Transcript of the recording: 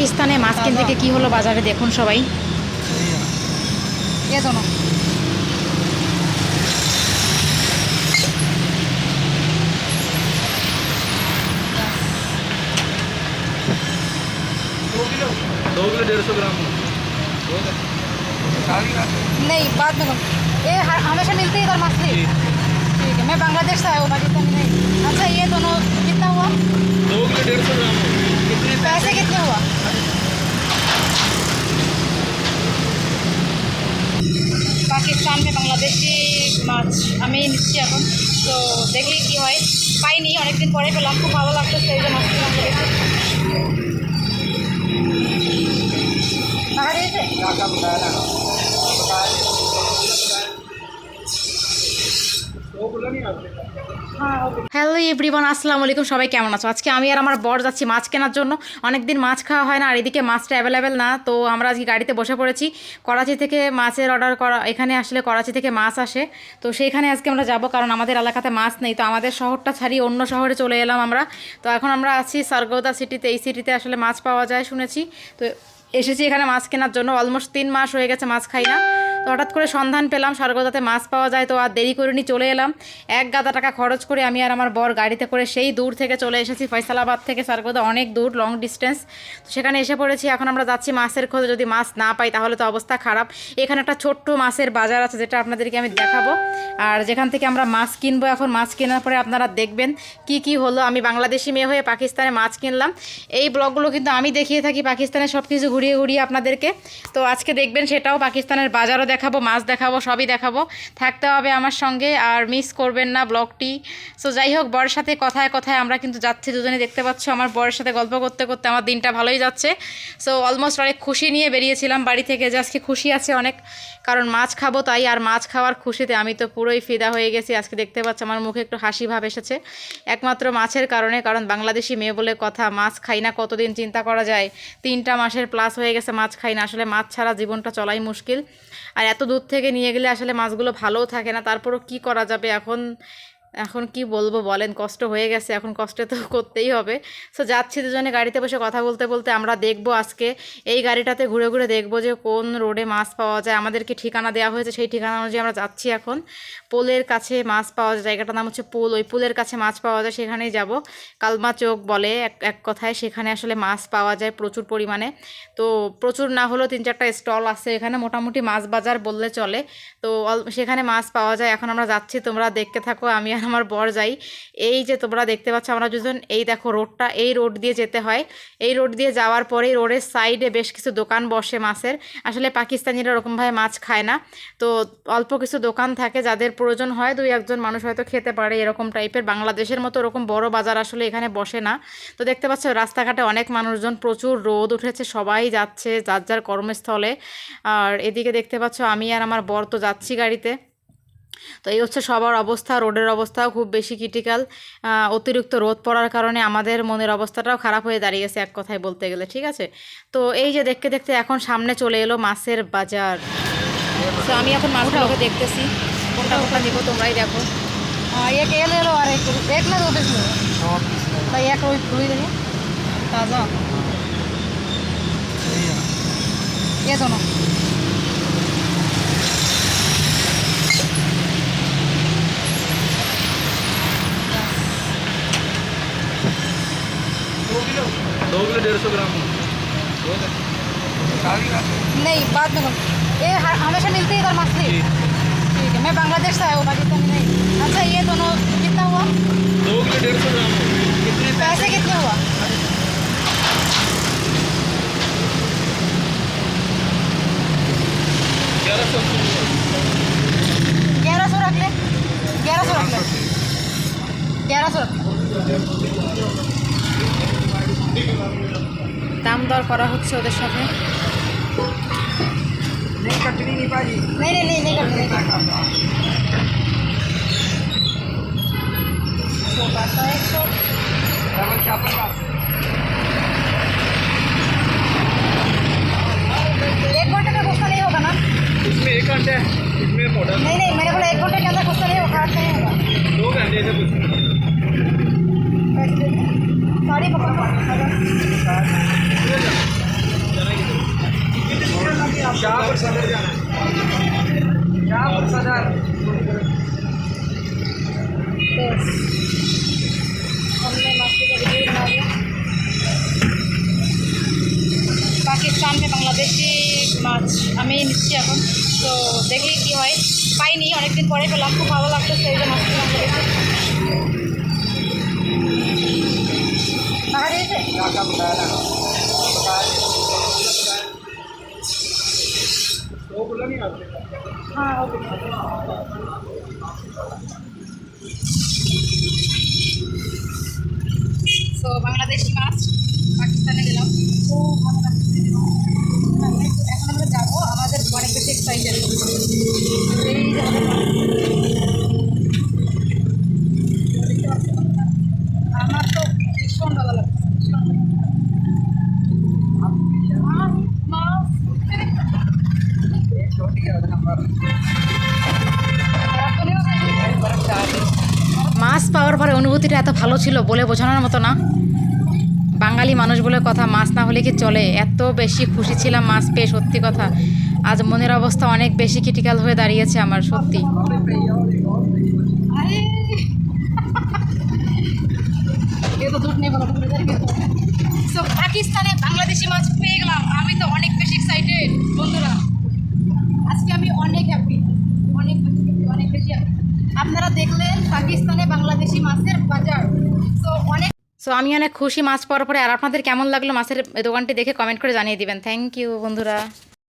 পাকিস্তানে মাছ কিনতে গিয়ে কী হলো বাজারে দেখুন সবাই এ তো না दो किलो डेढ़ सौ ग्राम नहीं बाद में ये ह- हमेशा मिलती है इधर मछली ठीक है मैं बांग्लादेश से आया हूँ पाकिस्तानी नहीं अच्छा ये दोनों कितना हुआ दो किलो डेढ़ सौ ग्राम পাকিস্তান মে বাংলাদেশি মাছ আমি নিচ্ছি এখন। তো দেখি কি হয়, পাইনি, অনেকদিন পরে পেলাম, খুব ভালো লাগতো সেই যে দিয়েছে? হ্যালো এভরিওয়ান, আসসালামু আলাইকুম। সবাই কেমন আছো? আজকে আমি আর আমার বর যাচ্ছি মাছ কেনার জন্য। অনেকদিন মাছ খাওয়া হয় না, আর এদিকে মাছটা অ্যাভেলেবেল না। তো আমরা আজকে গাড়িতে বসে পড়েছি। করাচি থেকে মাছের অর্ডার করা, এখানে আসলে করাচি থেকে মাছ আসে। তো সেইখানে আজকে আমরা যাব, কারণ আমাদের এলাকাতে মাছ নেই। তো আমাদের শহরটা ছাড়িয়ে অন্য শহরে চলে এলাম আমরা। তো এখন আমরা আছি সারগোদা সিটিতে। এই সিটিতে আসলে মাছ পাওয়া যায়, শুনেছি। তো এসেছি এখানে মাছ কেনার জন্য। অলমোস্ট তিন মাস হয়ে গেছে মাছ খাই না। তো হঠাৎ করে সন্ধান পেলাম, স্বর্গদাতে মাছ পাওয়া যায়, তো আর দেরি করে নি চলে এলাম। এক গাদা টাকা খরচ করে আমি আর আমার বর গাড়িতে করে সেই দূর থেকে চলে এসেছি, ফয়সালাবাদ থেকে। স্বর্গদা অনেক দূর লং ডিস্টেন্স তো সেখানে এসে পড়েছি, এখন আমরা যাচ্ছি মাছের খোঁজে। যদি মাছ না পাই তাহলে তো অবস্থা খারাপ। এখানে একটা ছোট্ট মাছের বাজার আছে, যেটা আপনাদেরকে আমি দেখাবো। আর যেখান থেকে আমরা মাছ কিনবো এখন, মাছ কেনার পরে আপনারা দেখবেন কি কি হলো। আমি বাংলাদেশি মেয়ে হয়ে পাকিস্তানে মাছ কিনলাম। এই ব্লগগুলো কিন্তু আমি দেখিয়ে থাকি পাকিস্তানে সব কিছু ঘুরিয়ে ঘুরিয়ে আপনাদেরকে। তো আজকে দেখবেন সেটাও পাকিস্তানের বাজারও দেখাবো, মাছ দেখাবো, সবই দেখাবো। থাকতে হবে আমার সঙ্গে, আর মিস করবেন না ব্লগটি সো যাই হোক, বরের সাথে কথায় কথায় আমরা কিন্তু যাচ্ছি, দুজনে দেখতে পাচ্ছ আমার বরের সাথে গল্প করতে করতে আমার দিনটা ভালোই যাচ্ছে। সো অলমোস্ট অনেক খুশি নিয়ে বেরিয়েছিলাম বাড়ি থেকে, যে আজকে খুশি আছে অনেক। কারণ মাছ খাব তাই, আর মাছ খাওয়ার খুশিতে আমি তো পুরোই ফিদা হয়ে গেছি। আজকে দেখতে পাচ্ছি আমার মুখে একটু হাসি ভাব এসেছে। একমাত্র মাছের কারণে, কারণ বাংলাদেশি মেয়ে বলে কথা, মাছ খাই না কতদিন চিন্তা করা যায়। তিনটা মাসের প্লাস হয়ে গেছে মাছ খাই না। আসলে মাছ ছাড়া জীবনটা চলাই মুশকিল। আর এত দূর থেকে নিয়ে গেলে আসলে মাছগুলো ভালোও থাকে না, তারপরও কি করা যাবে? এখন এখন কি বলব বলেন, কষ্ট হয়ে গেছে, এখন কষ্ট তো করতেই হবে। সো যাচ্ছি দুজনে গাড়িতে বসে কথা বলতে বলতে আমরা দেখব আজকে, এই গাড়িটাতে ঘুরে ঘুরে দেখব যে কোন রোডে মাছ পাওয়া যায়। আমাদেরকে ঠিকানা দেওয়া হয়েছে, সেই ঠিকানা অনুযায়ী আমরা যাচ্ছি এখন। পোলের কাছে মাছ পাওয়া যায়, জায়গাটার নাম হচ্ছে পোল, ওই পোলের কাছে মাছ পাওয়া যায়, সেখানেই যাব। কালমা চোখ বলে এক এক কথায়, সেখানে আসলে মাছ পাওয়া যায় প্রচুর পরিমাণে। তো প্রচুর না হলেও তিন চারটা স্টল আছে, এখানে মোটামুটি মাছ বাজার বললে চলে। তো সেখানে মাছ পাওয়া যায়, এখন আমরা যাচ্ছি, তোমরা দেখতে থাকো, আমি আমার বর যাই। এই যে তোমরা দেখতে পাচ্ছ আমরা দুজন, এই দেখো রোডটা, এই রোড দিয়ে যেতে হয়। এই রোড দিয়ে যাওয়ার পরেই রোডের সাইডে বেশ কিছু দোকান বসে মাছের। আসলে পাকিস্তানিরা ওরকমভাবে মাছ খায় না। তো অল্প কিছু দোকান থাকে যাদের প্রয়োজন হয়, দুই একজন মানুষ হয়তো খেতে পারে এরকম টাইপের বাংলাদেশের মতো ওরকম বড় বাজার আসলে এখানে বসে না। তো দেখতে পাচ্ছ রাস্তাঘাটে অনেক মানুষজন, প্রচুর রোদ উঠেছে, সবাই যাচ্ছে যার যার কর্মস্থলে। আর এদিকে দেখতে পাচ্ছ আমি আর আমার বর তো যাচ্ছি গাড়িতে। তো এই হচ্ছে সবার অবস্থা রোডের অবস্থাও খুব বেশি ক্রিটিক্যাল অতিরিক্ত রোদ পড়ার কারণে আমাদের মনের অবস্থাটাও খারাপ হয়ে দাঁড়িয়েছে এক কথায় বলতে গেলে ঠিক আছে? তো এই যে দেখতে দেখতে এখন সামনে চলে এলো মাছের বাজার। তো আমি এখন মাছগুলোকে দেখতেছি। কোনটা কোনটা নিব তোমরাই দেখো। এলো এক তাজা। डेढ़ सौ ग्राम नहीं बाद में ये हमेशा मिलती है इधर मछली? ठीक है मैं बांग्लादेश से आया हूँ पाकिस्तानी नहीं। अच्छा ये दोनों कितना हुआ? दो किलो डेढ़ सौ ग्राम कितने पैसे कितने हुआ? দাম দর করা হচ্ছে ওদের সাথে नहीं कटनी नहीं पाजी नहीं नहीं नहीं नहीं करते छोटा सा एक सौ डबल चापल का एक घंटे का गुस्सा नहीं होगा ना इसमें एक घंटे है इसमें मॉडल नहीं नहीं मैंने बोला एक घंटे के अंदर गुस्सा नहीं होगा काट नहीं होगा दो घंटे से कुछ साड़ी पकड़ शाहपुर सदर जाना है शाहपुर सदर तो हमने मास्टर का वीडियो बना लिया পাকিস্তান में বাংলাদেশি মাছ আমি নিচ্ছি এখন তো দেখি কি হয় পাইনি অনেকদিন পরে পেলাম খুব ভালো লাগতেছে এই যে মাছটা হারিয়েছে হ্যাঁ তো বাংলাদেশি মাছ পাকিস্তানে গেলাম খুব ভালো লাগছে মাছ পাওয়ার পরে অনুভূতিটা এত ভালো ছিল বলে বোঝানোর মতো না। বাঙালি মানুষ বলে কথা মাছ না হলে কি চলে? এত বেশি খুশি ছিলাম মাছ পেয়ে, সত্যি কথা। আজ মনের অবস্থা অনেক বেশি ক্রিটিক্যাল হয়ে দাঁড়িয়েছে আমার, সত্যি সো পাকিস্তানে বাংলাদেশি মাছ পেয়ে গেলাম আমি তো অনেক বেশি এক্সাইটেড বন্ধুরা আজকে আমি অনেক হ্যাপি অনেক অনেক বেশি আপনারা দেখলেন পাকিস্তানে বাংলাদেশি মাছের বাজার। তো অনেক সো আমি অনেক খুশি মাছ পাওয়ার পরে, আর আপনাদের কেমন লাগল মাছের দোকানটি দেখে কমেন্ট করে জানিয়ে দিবেন। থ্যাংক ইউ বন্ধুরা।